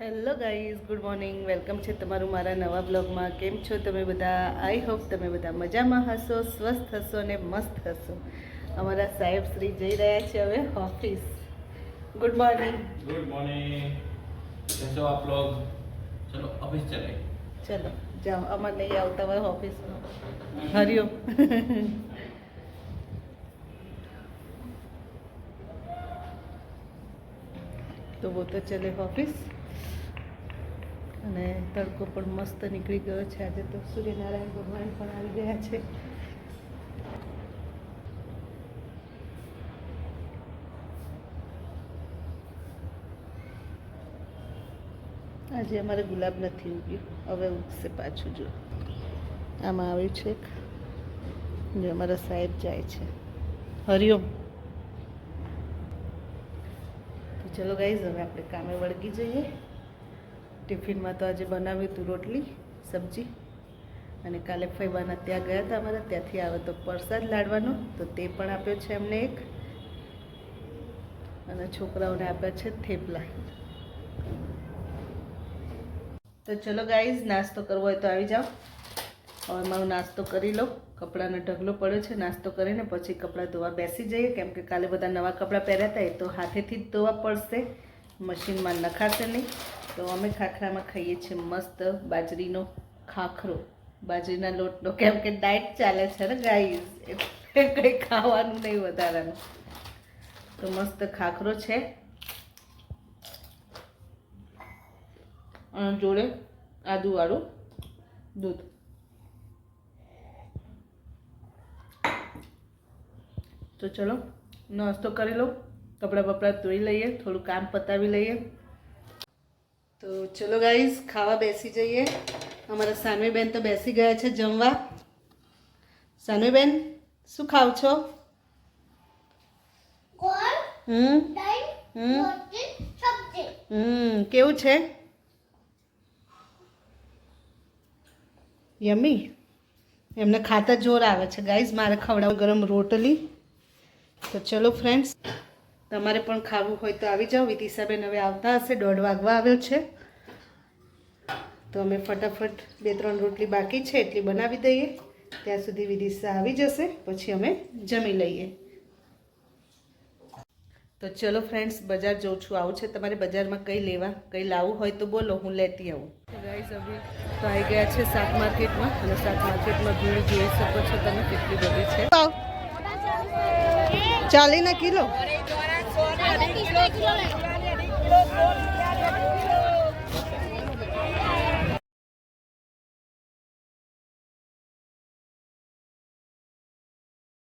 Hello guys good morning. Welcome છે તમારું મારા નવા બ્લોગમાં. કેમ છો તમે બધા? આઈ હોપ તમે બધા મજામાં હશો સ્વસ્થ હશો અને મસ્ત હશો. અમારા સાહેબ શ્રી જઈ રહ્યા છે હવે office. Good morning. Good morning. ચલો ઓફિસ ચલે ચલો જાઓ. અમારે નહીં આવતા હોય ઓફિસમાં. હરિયો. તો વો તો ચલે ઓફિસ. અને તડકો પણ મસ્ત નીકળી ગયો છે. આજે તો સૂર્યનારાયણ ભગવાન પણ આવી ગયા છે. આજે અમારે ગુલાબ નથી ઉગ્યું. હવે ઉગશે પાછું જો. આમાં આવ્યું છે જે અમારા સાહેબ જાય છે. હરિઓમ. તો ચલો ગાઈઝ હવે આપણે કામે વળગી જઈએ. ટિફિનમાં તો આજે બનાવ્યું હતું રોટલી, સબ્જી. અને કાલે ફૈબાના ત્યાં ગયા હતા અમારા, ત્યાંથી આવે તો પ્રસાદ લાડવાનો, તો તે પણ આપ્યો છે એમને એક. અને છોકરાઓને આપ્યા છે થેપલા. તો ચલો ગાઈઝ, નાસ્તો કરવો હોય તો આવી જાઓ. હવે મારો નાસ્તો કરી લો. કપડાનો ઢગલો પડ્યો છે, નાસ્તો કરીને પછી કપડાં ધોવા બેસી જઈએ. કેમ કે કાલે બધા નવા કપડાં પહેર્યા હતા, એ તો હાથેથી જ ધોવા પડશે. મશીનમાં નખાશે નહીં. તો અમે ખાખરામાં ખાઈએ છીએ મસ્ત બાજરીનો ખાખરો. બાજરીના લોટનો. કેમ કે ડાયટ ચાલે છે ને ગાઈઝ એટલે કંઈ ખાવાનું નહીં વધારાનું. તો મસ્ત ખાખરો છે. અને જોડે આદુવાળું દૂધ. તો ચલો, નાસ્તો કરી લો. કપડાં બપડા ધોઈ લઈએ, થોડું કામ પતાવી લઈએ. તો ચલો ગાઈઝ ખાવા બેસી જઈએ. અમારા સાનવીબેન તો બેસી ગયા છે જમવા. સાનવીબેન શું ખાવ છો? હમ? કેવું છે? યમી? એમને ખાતા જોર આવે છે. ગાઈઝ મારે ખવડાવ ગરમ રોટલી. તો ચલો ફ્રેન્ડ્સ તમારે પણ ખાવું હોય તો આવી જાઓ. વિદિશાબેન હવે આવતા હશે દોઢ વાગવા આવ્યો છે. તો અમે ફટાફટ બે ત્રણ રોટલી બાકી છે એટલી બનાવી દઈએ. ત્યાં સુધી વિદિશા આવી જશે પછી અમે જમી લઈએ. તો ચલો ફ્રેન્ડ્સ બજાર જઉં છું. આવું છે તમારે બજારમાં કંઈ લેવા કંઈ લાવવું હોય તો બોલો હું લેતી આવું. ગાઈઝ હવે તો આવી ગયા છે શાક માર્કેટમાં અને શાક માર્કેટમાં ભીડ જોઈ શકો છો તમે કેટલી બધી છે? ચાલીને કિલો? regular.